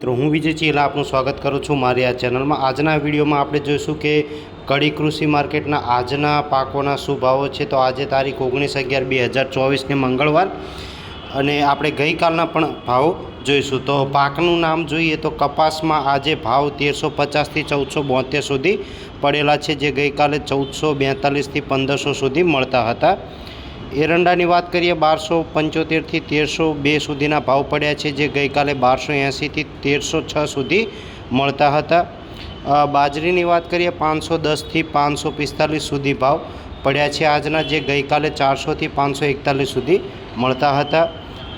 તો હું વિજય ચીલા આપનું સ્વાગત કરું છું મારી આ ચેનલમાં. આજના વિડીયોમાં આપણે જોઈશું કે કડી કૃષિ માર્કેટના આજના પાકોના શું ભાવો છે. તો આજે તારીખ ઓગણીસ અગિયાર બે હજાર ચોવીસને મંગળવાર અને આપણે ગઈકાલના પણ ભાવ જોઈશું. તો પાકનું નામ જોઈએ તો કપાસમાં આજે ભાવ તેરસો પચાસથી ચૌદસો બોતેર સુધી પડેલા છે, જે ગઈકાલે ચૌદસો બેતાલીસથી પંદરસો સુધી મળતા હતા. એરંડાની વાત કરીએ, બારસો પંચોતેરથી તેરસો બે સુધીના ભાવ પડ્યા છે, જે ગઈકાલે બારસો એંસીથી તેરસો છ સુધી મળતા હતા. બાજરીની વાત કરીએ, પાંચસો દસથી પાંચસો પિસ્તાલીસ સુધી ભાવ પડ્યા છે, આજના જે ગઈકાલે ચારસોથી પાંચસો એકતાલીસ સુધી મળતા હતા.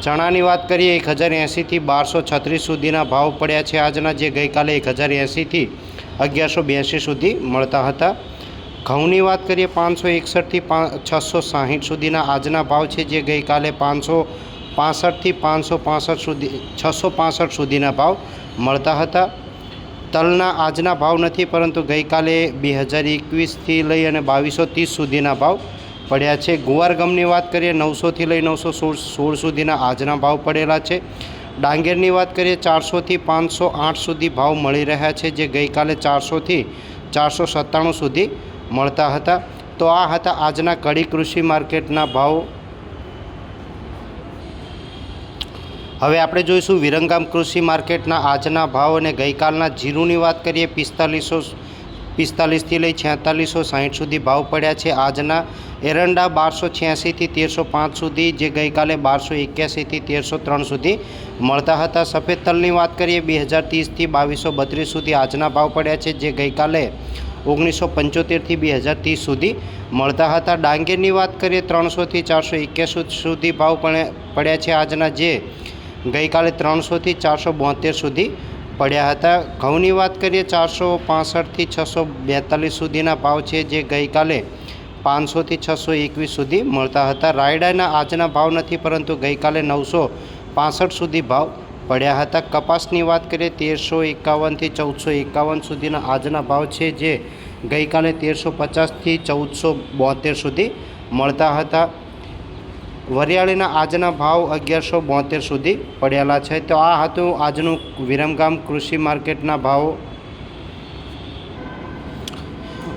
ચણાની વાત કરીએ, એક હજાર એંસીથી બારસો છત્રીસ સુધીના ભાવ પડ્યા છે, આજના જે ગઈકાલે એક હજાર એંસીથી અગિયારસો બ્યાસી સુધી મળતા હતા. ઘઉંની વાત કરીએ, પાંચસો એકસઠથી છસો સાહીઠ સુધીના આજના ભાવ છે, જે ગઈકાલે પાંચસો પાસઠથી પાંચસો પાસઠ સુધી, છસો પાસઠ સુધીના ભાવ મળતા હતા. તલના આજના ભાવ નથી, પરંતુ ગઈકાલે બે હજાર એકવીસથી લઈ અને બાવીસો ત્રીસ સુધીના ભાવ પડ્યા છે. ગુવાર ગમની વાત કરીએ, નવસોથી લઈ નવસો સોળ સોળ સુધીના આજના ભાવ પડેલા છે. ડાંગેરની વાત કરીએ, ચારસોથી પાંચસો આઠ સુધી ભાવ મળી રહ્યા છે, જે ગઈકાલે ચારસોથી ચારસો સત્તાણું સુધી મળતા હતા. તો આ હતા આજના કડી કૃષિ માર્કેટના ભાવ. હવે આપણે જોઈશું વિરંગામ કૃષિ માર્કેટના આજના ભાવ અને ગઈકાલના જીરુની વાત કરીએ. પિસ્તાલીસો પિસ્તાલીસથી લઈ છેતાલીસો સાહીઠ સુધી ભાવ પડ્યા છે. આજના એરંડા બારસો છ્યાસીથી તેરસો પાંચ સુધી, જે ગઈકાલે બારસો એક્યાસીથી તેરસો ત્રણ સુધી મળતા હતા. સફેદ તલની વાત કરીએ, બે હજાર ત્રીસથી બાવીસો બત્રીસ સુધી આજના ભાવ પડ્યા છે, જે ગઈકાલે ઓગણીસો પંચોતેરથી બે હજાર ત્રીસ સુધી મળતા હતા. ડાંગેરની વાત કરીએ, ત્રણસોથી ચારસો એક્યાસી સુધી ભાવ પણ પડ્યા છે. આજના જે ગઈકાલે ત્રણસોથી ચારસો બોતેર સુધી પડ્યા હતા. ઘઉંની વાત કરીએ, ચારસો પાસઠથી છસો બેતાલીસ સુધીના ભાવ છે, જે ગઈકાલે પાંચસોથી છસો એકવીસ સુધી મળતા હતા. રાયડાના આજના ભાવ નથી, પરંતુ ગઈકાલે નવસો પાસઠ સુધી ભાવ પડ્યા હતા. કપાસની વાત કરીએ, તેરસો એકાવનથી ચૌદસો એકાવન સુધીના આજના ભાવ છે જે ગઈકાલે તેરસો પચાસથી ચૌદસો બોતેર સુધી મળતા હતા. વરિયાળીના આજના ભાવ અગિયારસો બોતેર સુધી પડેલા છે. તો આ હતું આજનું વિરમગામ કૃષિ માર્કેટના ભાવો.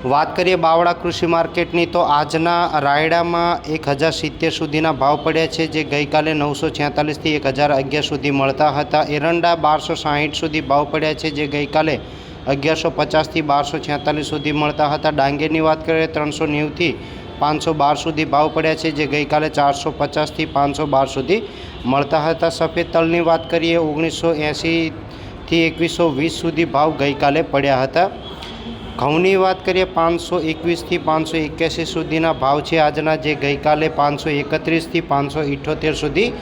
વાત કરીએ બાવળા કૃષિ માર્કેટની, તો આજના રાયડામાં એક હજાર સિત્તેર સુધીના ભાવ પડ્યા છે, જે ગઈકાલે નવસો છેતાલીસથી એક હજાર અગિયાર સુધી મળતા હતા. એરંડા બારસો સાહીઠ સુધી ભાવ પડ્યા છે, જે ગઈકાલે અગિયારસો પચાસથી બારસો છેતાલીસ સુધી મળતા હતા. ડાંગેરની વાત કરીએ, ત્રણસો નેવુંથી પાંચસો બાર સુધી ભાવ પડ્યા છે, જે ગઈકાલે ચારસો પચાસથી પાંચસો બાર સુધી મળતા હતા. સફેદ તલની વાત કરીએ, ઓગણીસો એંસીથી એકવીસો વીસ સુધી ભાવ ગઈકાલે પડ્યા હતા. ઘઉંની વાત કરીએ, પાંચસો એકવીસથી પાંચસો એક્યાસી સુધીના ભાવ છે આજના, જે ગઈકાલે પાંચસો એકત્રીસથી પાંચસો ઇઠ્ઠોતેર સુધી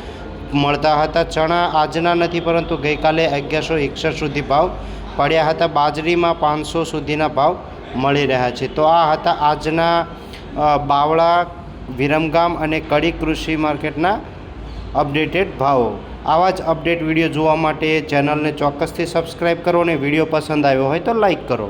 મળતા હતા. ચણા આજના નથી, પરંતુ ગઈકાલે અગિયારસો એકસઠ સુધી ભાવ પડ્યા હતા. બાજરીમાં પાંચસો સુધીના ભાવ મળી રહ્યા છે. તો આ હતા આજના બાવળા, વિરમગામ અને કડી કૃષિ માર્કેટના અપડેટેડ ભાવો. આવા જ અપડેટ વીડિયો જોવા માટે ચેનલને ચોક્કસથી સબસ્ક્રાઈબ કરો અને વીડિયો પસંદ આવ્યો હોય તો લાઈક કરો.